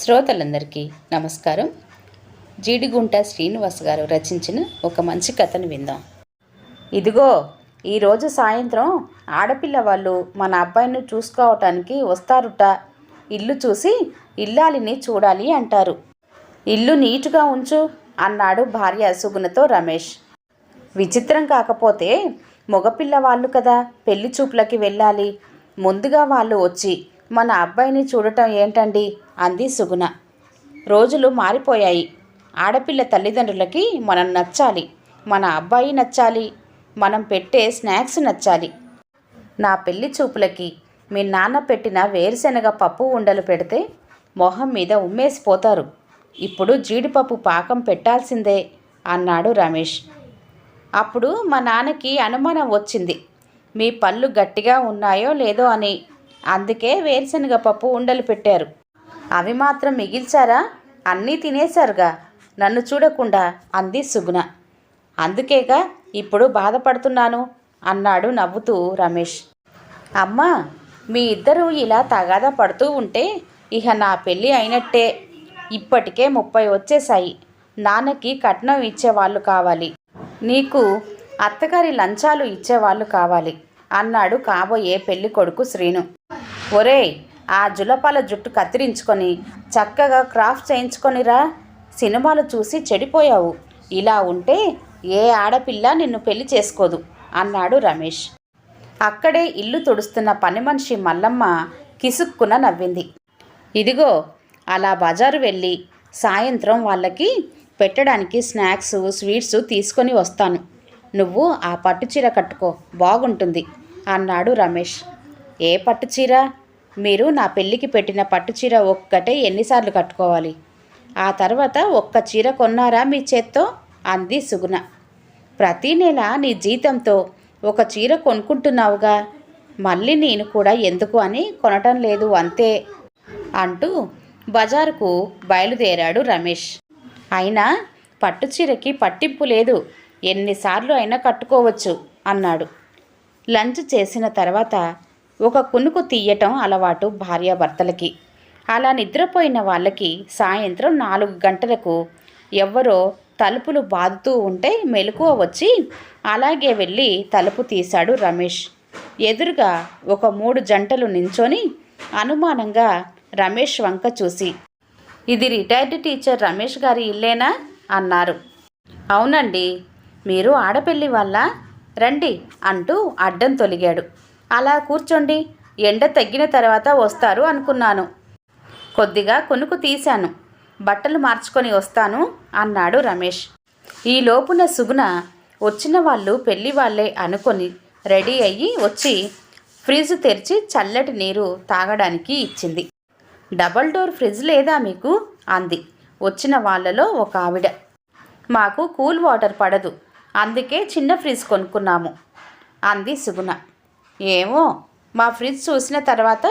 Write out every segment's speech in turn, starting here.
శ్రోతలందరికీ నమస్కారం. జీడిగుంట శ్రీనివాస్ గారు రచించిన ఒక మంచి కథను విందాం. ఇదిగో ఈరోజు సాయంత్రం ఆడపిల్ల వాళ్ళు మన అబ్బాయిని చూసుకోవటానికి వస్తారుట. ఇల్లు చూసి ఇల్లాలిని చూడాలి అంటారు. ఇల్లు నీటుగా ఉంచు అన్నాడు భార్య సుగుణతో రమేష్. విచిత్రం కాకపోతే మగపిల్ల వాళ్ళు కదా పెళ్ళి చూపులకి వెళ్ళాలి. ముందుగా వాళ్ళు వచ్చి మన అబ్బాయిని చూడటం ఏంటండి? అంది సుగుణ. రోజులు మారిపోయాయి. ఆడపిల్ల తల్లిదండ్రులకి మనం నచ్చాలి. మన అబ్బాయి నచ్చాలి. మనం పెట్టే స్నాక్స్ నచ్చాలి. నా పెళ్ళి చూపులకి మీ నాన్న పెట్టిన వేరుశనగ పప్పు ఉండలు పెడితే మొహం మీద ఉమ్మేసిపోతారు. ఇప్పుడు జీడిపప్పు పాకం పెట్టాల్సిందే అన్నాడు రమేష్. అప్పుడు మా నాన్నకి అనుమానం వచ్చింది. మీ పళ్ళు గట్టిగా ఉన్నాయో లేదో అని అందుకే వేరుశనగ పప్పు ఉండలు పెట్టారు. అవి మాత్రం మిగిల్చారా? అన్నీ తినేశారుగా. నన్ను చూడకుండా అంది సుగుణ. అందుకేగా ఇప్పుడు బాధపడుతున్నాను? అన్నాడు నవ్వుతూ రమేష్. అమ్మా మీ ఇద్దరూ ఇలా తగాదా పడుతూ ఉంటే ఇక నా పెళ్ళి అయినట్టే. ఇప్పటికే ముప్పై వచ్చేశాయి. నాన్నకి కట్నం ఇచ్చేవాళ్ళు కావాలి. నీకు అత్తగారి లంచాలు ఇచ్చేవాళ్ళు కావాలి అన్నాడు కాబోయే పెళ్ళి కొడుకు శ్రీను. ఒరేయ్ ఆ జులపాల జుట్టు కత్తిరించుకొని చక్కగా క్రాఫ్ట్ చేయించుకొనిరా. సినిమాలు చూసి చెడిపోయావు. ఇలా ఉంటే ఏ ఆడపిల్ల నిన్ను పెళ్ళి చేసుకోదు అన్నాడు రమేష్. అక్కడే ఇల్లు తుడుస్తున్న పని మనిషి మల్లమ్మ కిసుక్కున నవ్వింది. ఇదిగో అలా బజారు వెళ్ళి సాయంత్రం వాళ్ళకి పెట్టడానికి స్నాక్స్ స్వీట్స్ తీసుకొని వస్తాను. నువ్వు ఆ పట్టు చీర కట్టుకో బాగుంటుంది అన్నాడు రమేష్. ఏ పట్టు చీర? మీరు నా పెళ్ళికి పెట్టిన పట్టు చీర ఒక్కటే ఎన్నిసార్లు కట్టుకోవాలి? ఆ తర్వాత ఒక్క చీర కొన్నారా మీ చేత్తో? అంది సుగుణ. ప్రతీ నెల నీ జీతంతో ఒక చీర కొనుక్కుంటున్నావుగా? మళ్ళీ నేను కూడా ఎందుకు అని కొనటం లేదు అంతే అంటూ బజారుకు బయలుదేరాడు రమేష్. అయినా పట్టు చీరకి పట్టింపు లేదు. ఎన్నిసార్లు అయినా కట్టుకోవచ్చు అన్నాడు. లంచ్ చేసిన తర్వాత ఒక కునుకు తీయటం అలవాటు భార్యాభర్తలకి. అలా నిద్రపోయిన వాళ్ళకి సాయంత్రం నాలుగు గంటలకు ఎవరో తలుపులు బాదుతూ ఉంటే మెలకువ వచ్చి అలాగే వెళ్ళి తలుపు తీశాడు రమేష్. ఎదురుగా ఒక మూడు జంటలు నించొని అనుమానంగా రమేష్ వంక చూసి ఇది రిటైర్డ్ టీచర్ రమేష్ గారి ఇల్లేనా? అన్నారు. అవునండి మీరు ఆడపల్లి వల్ల రండి అంటూ అడ్డం తొలిగాడు. అలా కూర్చోండి. ఎండ తగ్గిన తర్వాత వస్తారు అనుకున్నాను. కొద్దిగా కొనుకు తీశాను. బట్టలు మార్చుకొని వస్తాను అన్నాడు రమేష్. ఈ లోపున సుగుణ వచ్చిన వాళ్ళు పెళ్ళి వాళ్ళే అనుకొని రెడీ అయ్యి వచ్చి ఫ్రిడ్జ్ తెరిచి చల్లటి నీరు తాగడానికి ఇచ్చింది. డబల్ డోర్ ఫ్రిడ్జ్ లేదా మీకు? అంది. వచ్చిన వాళ్ళలో ఒక ఆవిడ. మాకు కూల్ వాటర్ పడదు. అందుకే చిన్న ఫ్రిడ్జ్ కొనుక్కున్నాము. అంది సుగుణ. ఏమో? మా ఫ్రిడ్జ్ చూసిన తర్వాత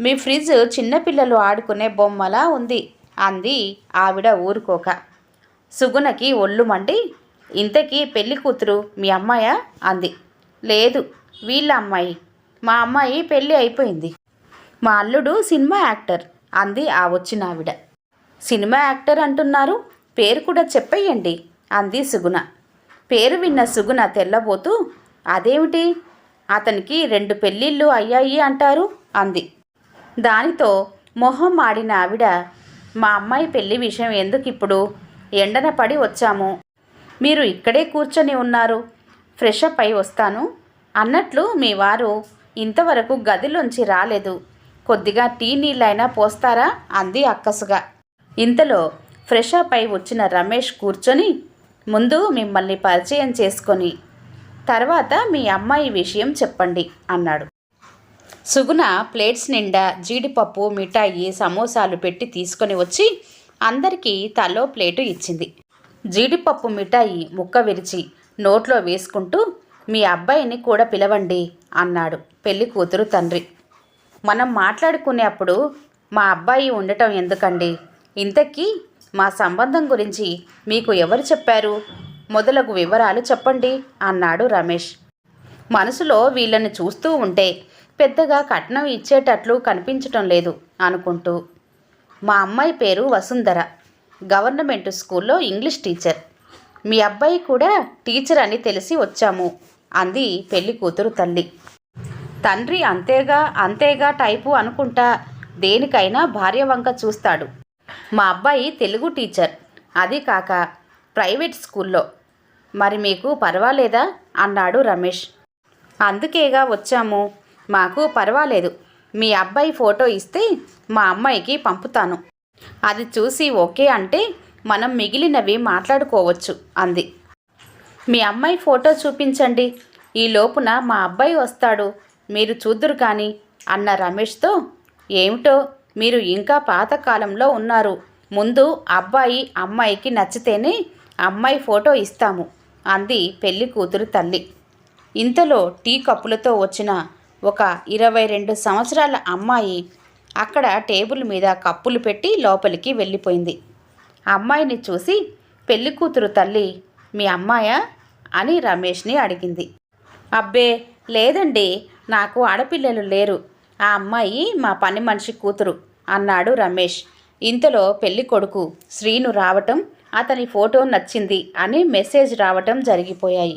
మీ ఫ్రిడ్జ్ చిన్నపిల్లలు ఆడుకునే బొమ్మలా ఉంది అంది ఆవిడ ఊరుకోక. సుగుణకి ఒళ్ళు మండి ఇంతకీ పెళ్ళి కూతురు మీ అమ్మాయా? అంది. లేదు వీళ్ళ అమ్మాయి. మా అమ్మాయి పెళ్ళి అయిపోయింది. మా అల్లుడు సినిమా యాక్టర్ అంది ఆ వచ్చిన ఆవిడ. సినిమా యాక్టర్ అంటున్నారు? పేరు కూడా చెప్పేయండి అంది సుగుణ. పేరు విన్న సుగుణ తెల్లబోతూ అదేమిటి? అతనికి రెండు పెళ్ళిళ్ళు అయ్యాయి అంటారు అంది. దానితో మొహం మాడిన ఆవిడ మా అమ్మాయి పెళ్ళి విషయం ఎందుకు ఇప్పుడు ఎండన పడి వచ్చాము. మీరు ఇక్కడే కూర్చొని ఉన్నారు. ఫ్రెష్ అప్ అయి వస్తాను. అన్నట్లు మీ వారు ఇంతవరకు గదిలోంచి రాలేదు. కొద్దిగా టీ నీళ్ళైనా పోస్తారా? అంది అక్కసుగా. ఇంతలో ఫ్రెష్ అప్ అయి వచ్చిన రమేష్ కూర్చొని ముందు మిమ్మల్ని పరిచయం చేసుకొని తర్వాత మీ అమ్మాయి విషయం చెప్పండి అన్నాడు. సుగుణ ప్లేట్స్ నిండా జీడిపప్పు మిఠాయి సమోసాలు పెట్టి తీసుకొని వచ్చి అందరికీ తలో ప్లేటు ఇచ్చింది. జీడిపప్పు మిఠాయి ముక్క విరిచి నోట్లో వేసుకుంటూ మీ అబ్బాయిని కూడా పిలవండి అన్నాడు పెళ్ళి కూతురు తండ్రి. మనం మాట్లాడుకునేప్పుడు మా అబ్బాయి ఉండటం ఎందుకండి? ఇంతకీ మా సంబంధం గురించి మీకు ఎవరు చెప్పారు? మొదలగు వివరాలు చెప్పండి అన్నాడు రమేష్. మనసులో వీళ్ళని చూస్తూ ఉంటే పెద్దగా కట్నం ఇచ్చేటట్లు కనిపించటం లేదు అనుకుంటూ. మా అమ్మాయి పేరు వసుంధర. గవర్నమెంట్ స్కూల్లో ఇంగ్లీష్ టీచర్. మీ అబ్బాయి కూడా టీచర్ అని తెలిసి వచ్చాము అంది పెళ్ళి కూతురు తల్లి. తండ్రి అంతేగా అంతేగా టైపు అనుకుంటా దేనికైనా భార్య వంక చూస్తాడు. మా అబ్బాయి తెలుగు టీచర్. అది కాక ప్రైవేట్ స్కూల్లో మరి మీకు పర్వాలేదా? అన్నాడు రమేష్. అందుకేగా వచ్చాము? మాకు పర్వాలేదు. మీ అబ్బాయి ఫోటో ఇస్తే మా అమ్మాయికి పంపుతాను. అది చూసి ఓకే అంటే మనం మిగిలినవి మాట్లాడుకోవచ్చు అంది. మీ అమ్మాయి ఫోటో చూపించండి. ఈ లోపున మా అబ్బాయి వస్తాడు. మీరు చూద్దురు కానీ అన్న రమేష్తో ఏమిటో? మీరు ఇంకా పాతకాలంలో ఉన్నారు. ముందు అబ్బాయి అమ్మాయికి నచ్చితేనే అమ్మాయి ఫోటో ఇస్తాము. అంది పెళ్ళి కూతురు తల్లి. ఇంతలో టీ కప్పులతో వచ్చిన ఒక ఇరవై రెండు సంవత్సరాల అమ్మాయి అక్కడ టేబుల్ మీద కప్పులు పెట్టి లోపలికి వెళ్ళిపోయింది. అమ్మాయిని చూసి పెళ్ళి కూతురు తల్లి మీ అమ్మాయా? అని రమేష్ని అడిగింది. అబ్బే లేదండి నాకు ఆడపిల్లలు లేరు. ఆ అమ్మాయి మా పని మనిషి కూతురు అన్నాడు రమేష్. ఇంతలో పెళ్ళి కొడుకు శ్రీను రావటం అతని ఫోటో నచ్చింది అని మెసేజ్ రావటం జరిగిపోయాయి.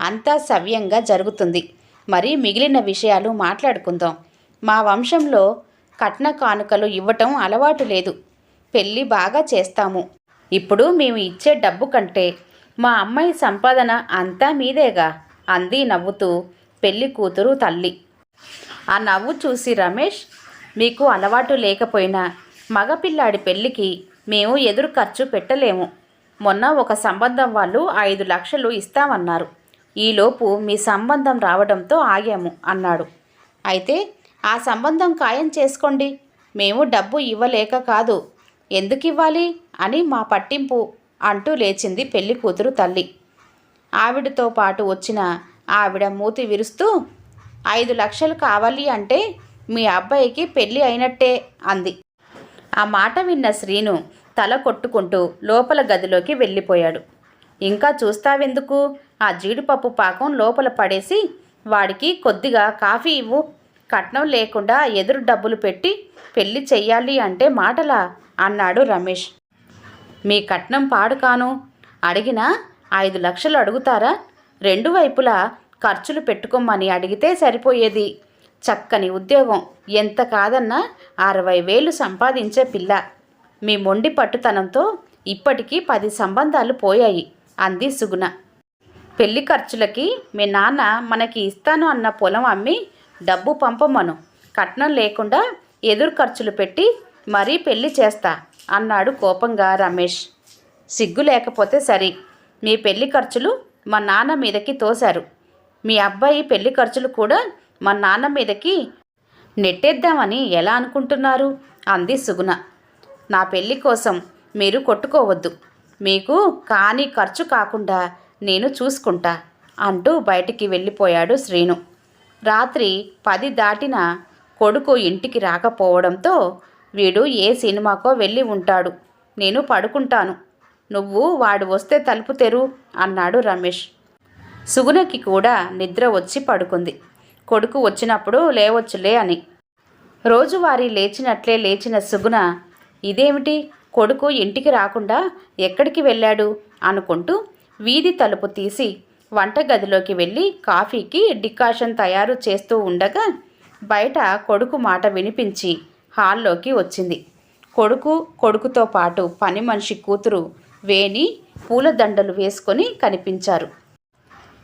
అంతా సవ్యంగా జరుగుతుంది. మరి మిగిలిన విషయాలు మాట్లాడుకుందాం. మా వంశంలో కట్న కానుకలు ఇవ్వటం అలవాటు లేదు. పెళ్ళి బాగా చేస్తాము. ఇప్పుడు మేము ఇచ్చే డబ్బు కంటే మా అమ్మాయి సంపాదన అంతా మీదేగా అంది నవ్వుతూ పెళ్ళి కూతురు తల్లి. ఆ నవ్వు చూసి రమేష్ మీకు అలవాటు లేకపోయినా మగపిల్లాడి పెళ్ళికి మేము ఎదురు ఖర్చు పెట్టలేము. మొన్న ఒక సంబంధం వాళ్ళు ఐదు లక్షలు ఇస్తామన్నారు. ఈలోపు మీ సంబంధం రావడంతో ఆగాము అన్నాడు. అయితే ఆ సంబంధం ఖాయం చేసుకోండి. మేము డబ్బు ఇవ్వలేక కాదు. ఎందుకు ఇవ్వాలి అని మా పట్టింపు అంటూ లేచింది పెళ్ళి కూతురు తల్లి. ఆవిడతో పాటు వచ్చిన ఆవిడ మూతి విరుస్తూ ఐదు లక్షలు కావాలి అంటే మీ అబ్బాయికి పెళ్ళి అయినట్టే అంది. ఆ మాట విన్న శ్రీను తల కొట్టుకుంటూ లోపల గదిలోకి వెళ్ళిపోయాడు. ఇంకా చూస్తావెందుకు? ఆ జీడిపప్పు పాకం లోపల పడేసి వాడికి కొద్దిగా కాఫీ ఇవ్వు. కట్నం లేకుండా ఎదురు డబ్బులు పెట్టి పెళ్ళి చెయ్యాలి అంటే మాటలా? అన్నాడు రమేష్. మీ కట్నం పాడుకాను అడిగినా ఐదు లక్షలు అడుగుతారా? రెండు వైపులా ఖర్చులు పెట్టుకోమని అడిగితే సరిపోయేది. చక్కని ఉద్యోగం. ఎంత కాదన్నా అరవై వేలు సంపాదించే పిల్ల. మీ మొండి పట్టుతనంతో ఇప్పటికీ పది సంబంధాలు పోయాయి అంది సుగుణ. పెళ్ళి ఖర్చులకి మీ నాన్న మనకి ఇస్తాను అన్న పొలం అమ్మి డబ్బు పంపమను. కట్నం లేకుండా ఎదురు ఖర్చులు పెట్టి మరీ పెళ్ళి చేస్తా అన్నాడు కోపంగా రమేష్. సిగ్గు లేకపోతే సరి. మీ పెళ్ళి ఖర్చులు మా నాన్న మీదకి తోశారు. మీ అబ్బాయి పెళ్ళి ఖర్చులు కూడా మా నాన్న మీదకి నెట్టేద్దామని ఎలా అనుకుంటున్నారు? అంది సుగుణ. నా పెళ్ళి కోసం మీరు కొట్టుకోవద్దు. మీకు కానీ ఖర్చు కాకుండా నేను చూసుకుంటా అంటూ బయటికి వెళ్ళిపోయాడు శ్రీను. రాత్రి పది దాటిన కొడుకు ఇంటికి రాకపోవడంతో వీడు ఏ సినిమాకో వెళ్ళి ఉంటాడు. నేను పడుకుంటాను. నువ్వు వాడు వస్తే తలుపు తెరు అన్నాడు రమేష్. సుగుణకి కూడా నిద్ర వచ్చి పడుకుంది. కొడుకు వచ్చినప్పుడు లేవచ్చులే అని. రోజువారీ లేచినట్లే లేచిన సుగుణ ఇదేమిటి? కొడుకు ఇంటికి రాకుండా ఎక్కడికి వెళ్ళాడు? అనుకుంటూ వీధి తలుపు తీసి వంటగదిలోకి వెళ్ళి కాఫీకి డికాషన్ తయారు చేస్తూ ఉండగా బయట కొడుకు మాట వినిపించి హాల్లోకి వచ్చింది. కొడుకు కొడుకుతో పాటు పని మనిషి కూతురు వేణి పూలదండలు వేసుకొని కనిపించారు.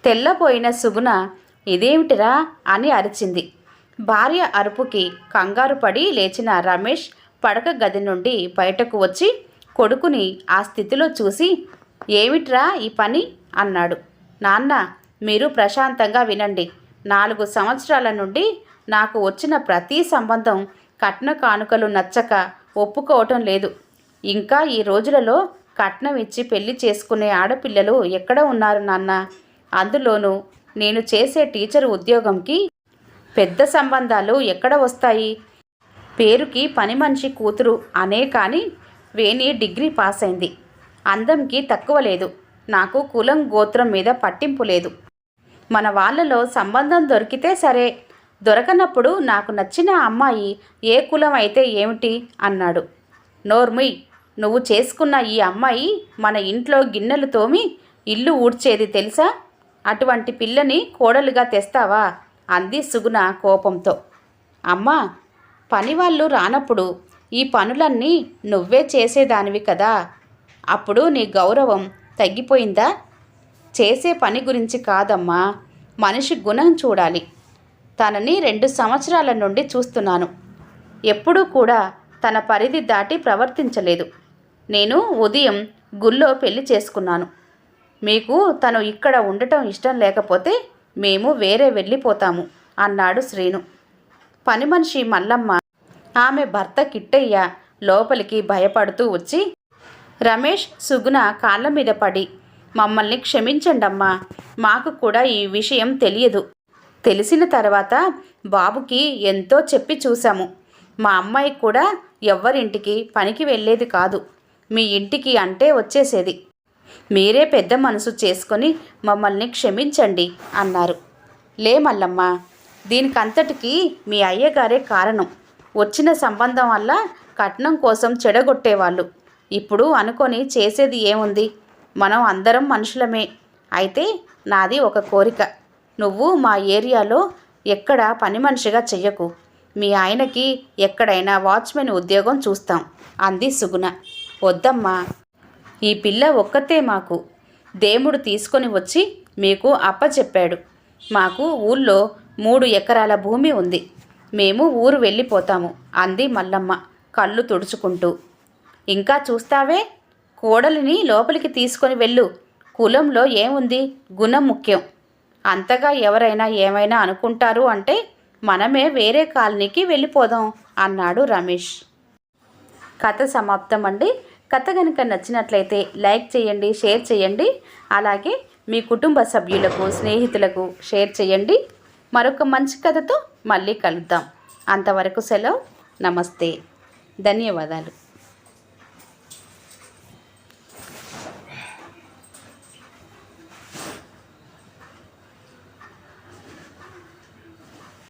తెల్లపోయిన సుగుణ ఇదేమిటిరా అని అరిచింది. భార్య అరుపుకి కంగారు పడి లేచిన రమేష్ పడక గది నుండి బయటకు వచ్చి కొడుకుని ఆ స్థితిలో చూసి ఏమిట్రా ఈ పని? అన్నాడు. నాన్న మీరు ప్రశాంతంగా వినండి. నాలుగు సంవత్సరాల నుండి నాకు వచ్చిన ప్రతి సంబంధం కట్న కానుకలు నచ్చక ఒప్పుకోవటం లేదు. ఇంకా ఈ రోజులలో కట్నం ఇచ్చి పెళ్ళి చేసుకునే ఆడపిల్లలు ఎక్కడ ఉన్నారు నాన్న? అందులోనూ నేను చేసే టీచర్ ఉద్యోగంకి పెద్ద సంబంధాలు ఎక్కడ వస్తాయి? పేరుకి పని మనిషి కూతురు అనే కానీ వేణి డిగ్రీ పాస్ అయింది అందంకి తక్కువ లేదు. నాకు కులం గోత్రం మీద పట్టింపు లేదు. మన వాళ్ళలో సంబంధం దొరికితే సరే దొరకనప్పుడు నాకు నచ్చిన అమ్మాయి ఏ కులం అయితే ఏమిటి? అన్నాడు. నోర్మి నువ్వు చేసుకున్న ఈ అమ్మాయి మన ఇంట్లో గిన్నెలు తోమి ఇల్లు ఊడ్చేది తెలుసా? అటువంటి పిల్లని కోడలుగా తెస్తావా? అంది సుగుణ కోపంతో. అమ్మా పనివాళ్ళు రానప్పుడు ఈ పనులన్నీ నువ్వే చేసేదానివి కదా. అప్పుడు నీ గౌరవం తగ్గిపోయిందా? చేసే పని గురించి కాదమ్మా. మనిషి గుణం చూడాలి. తనని రెండు సంవత్సరాల నుండి చూస్తున్నాను. ఎప్పుడూ కూడా తన పరిధి దాటి ప్రవర్తించలేదు. నేను ఉదయం గుళ్ళో పెళ్ళి చేసుకున్నాను. మీకు తను ఇక్కడ ఉండటం ఇష్టం లేకపోతే మేము వేరే వెళ్ళిపోతాము అన్నాడు శ్రీను. పని మనిషి మల్లమ్మ. ఆమె భర్త కిట్టయ్య లోపలికి భయపడుతూ వచ్చి రమేష్ సుగుణ కాళ్ళ మీద పడి మమ్మల్ని క్షమించండమ్మా మాకు కూడా ఈ విషయం తెలియదు. తెలిసిన తర్వాత బాబుకి ఎంతో చెప్పి చూశాము. మా అమ్మాయి కూడా ఎవ్వరింటికి పనికి వెళ్ళేది కాదు మీ ఇంటికి అంటే వచ్చేసేది. మీరే పెద్ద మనసు చేసుకొని మమ్మల్ని క్షమించండి అన్నారు. లే మల్లమ్మ దీనికంతటికి మీ అయ్యగారే కారణం. వచ్చిన సంబంధం వల్ల కట్నం కోసం చెడగొట్టేవాళ్ళు. ఇప్పుడు అనుకొని చేసేది ఏముంది? మనం అందరం మనుషులమే. అయితే నాది ఒక కోరిక. నువ్వు మా ఏరియాలో ఎక్కడ పని మనిషిగా చెయ్యకు. మీ ఆయనకి ఎక్కడైనా వాచ్మెన్ ఉద్యోగం చూస్తాం అంది సుగుణ. వద్దమ్మా ఈ పిల్ల ఒక్కతే మాకు. దేవుడు తీసుకొని వచ్చి మీకు అప్పచెప్పాడు మాకు ఊళ్ళో మూడు ఎకరాల భూమి ఉంది. మేము ఊరు వెళ్ళిపోతాము అంది మల్లమ్మ కళ్ళు తుడుచుకుంటూ. ఇంకా చూస్తావే? కోడలిని లోపలికి తీసుకొని వెళ్ళు. కులంలో ఏముంది? గుణం ముఖ్యం. అంతగా ఎవరైనా ఏమైనా అనుకుంటారు అంటే మనమే వేరే కాలనీకి వెళ్ళిపోదాం అన్నాడు రమేష్. కథ సమాప్తం అండి కథ కనుక నచ్చినట్లయితే లైక్ చేయండి షేర్ చేయండి. అలాగే మీ కుటుంబ సభ్యులకు స్నేహితులకు షేర్ చేయండి. మరొక మంచి కథతో మళ్ళీ కలుద్దాం. అంతవరకు సెలవు. నమస్తే. ధన్యవాదాలు.